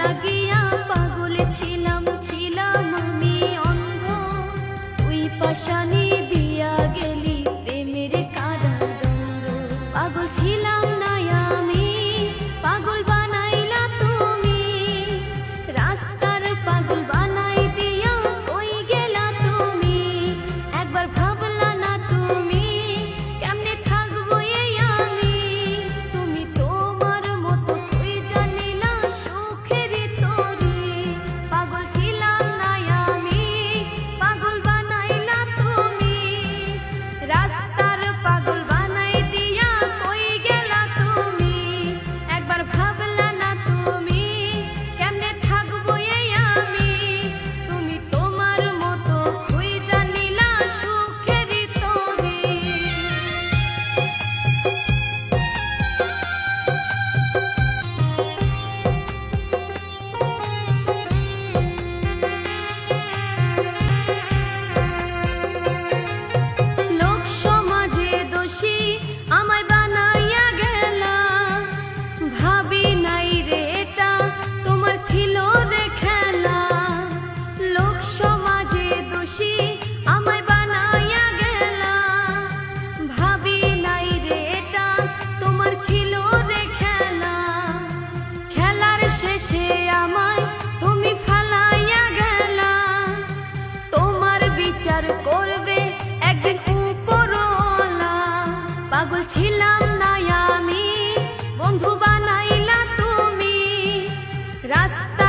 লাগিয়া ছিলাম ছিলাম ওই পাশানি পাগল ছিলাম না আমি। বন্ধু বানাইলা তুমি। রাস্তা